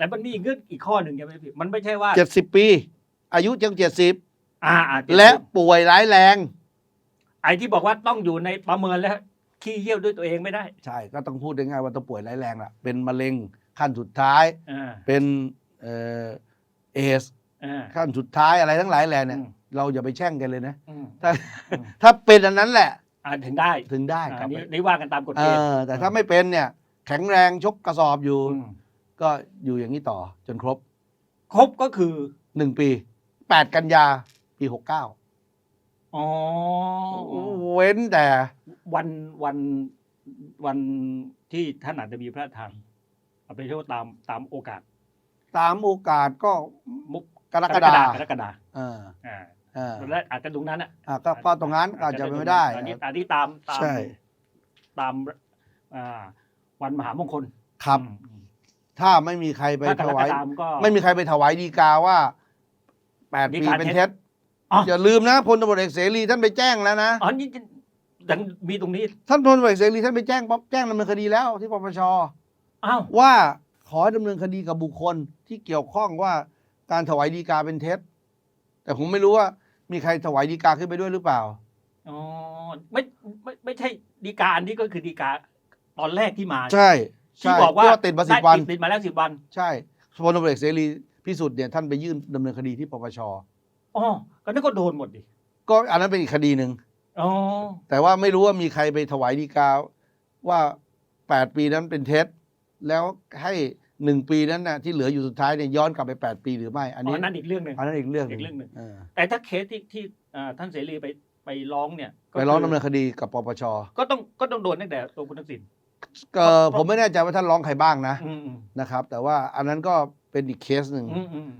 แต่มันมีอีกเงื่อนอีกข้อหนึ่งใช่ไหมพี่มันไม่ใช่ว่าเจ็ดสิบปี อายุยังเจ็ดสิบอ่าอ่าและป่วยร้ายแรง ไอ้ที่บอกว่าต้องอยู่ในประเมินแล้วขี้เยี่ยวด้วยตัวเองไม่ได้ใช่ก็ต้องพูดง่ายๆว่าต้องป่วยร้ายแรงล่ะ เป็นมะเร็งขั้นสุดท้าย อ่าเป็นเอ่อเอสอ่า ขั้นสุดท้ายอะไรทั้งหลายแหล่เนี่ย อืม เราอย่าไปแช่งกันเลยนะอืมถ้าอืมถ้าเป็นอันนั้นแหละ อ่าถึงได้ถึงได้อ่าครับนี่นี่ว่ากันตามกฎเอเกณฑ์อแต่ถ้าไม่เป็นเนี่ย แข็งแรงชกกระสอบอยู่ม ก็อยู่อย่างนี้ต่อจนครบครบก็คือ หนึ่งปีแปดกันยาปีหกเก้าอ๋อ เว้นแต่วันวันวันที่ท่านอาจจะมีพระทางเอาไปเที่ยวตามตามโอกาสตามโอกาสก็มุกกรกฎาคมกรกฎาเอออ่าเออและอาจจะตรงนั้นอะอะก็ก็ตรงนั้นก็อาจจะไม่ได้อันนี้อันนี้ตามตามใช่ตามอ่าวันมหามงคลครับอืม ถ้าไม่มีใครไปถ้ากถรกวาย ฎาคมก็ ไม่มีใครไปถวายดีกาว่าแปดฎีปีกาเป็นเท็จ เท็จอ๋ออย่าลืมนะพลตำรวจเอกเสรีท่านไปแจ้งแล้วนะ อ๋อนี่ยังมีตรงนี้ท่านพลตำรวจเอกเสรีท่านไปแจ้งปั๊บแจ้งดำเนินคดีแล้วที่ปปชอ้าวว่าขอให้ดำเนินคดีกับบุคคลที่เกี่ยวข้องว่าการถวายดีกาเป็นเท็จ แต่ผมไม่รู้ว่ามีใครถวายดีกาขึ้นไปด้วยหรือเปล่า อ๋อไม่ไม่ไม่ใช่ดีกาอันนี้ก็คือดีกาตอนแรกที่มา ใช่ ที่ใช่บอกว่าที่ติดมาสิบวันได้ติดมาแล้วสิบวัน ใช่พลตำรวจเอกเสรีพิสุทธิ์เนี่ยท่านไปยื่นดำเนินคดีที่ปปชอ๋อก็นั่นก็โดนหมดดิก็อันนั้นเป็นอีกคดีหนึ่งอ๋อแต่ว่าไม่รู้ว่ามีใครไปถวายดีกาว่า8ปีนั้นเป็นเท็จแล้วให้หนึ่งปีนั้นนะที่เหลืออยู่สุดท้ายเนี่ยย้อนกลับไป 8 ปีหรือไม่ อันอ๋นี้อนั่นอีกเรื่องหนึ่งอันนั้นอีกเรื่องหอีกเรื่องหนึ่งเออแต่ถ้าเคสที่ที่อ่าท่านเสรีไปไปร้องเนี่ยก็ไปร้องคืดำเนินคดีกับปปชก็ต้องก็ต้องโดนตั้งแต่ตัวคุณทักษิณ ก็ผมไม่แน่ใจว่าท่านร้องใครบ้างนะอืมอืมนะครับ แต่ว่าอันนั้นก็เป็นอีกเคสหนึ่งอืมอืม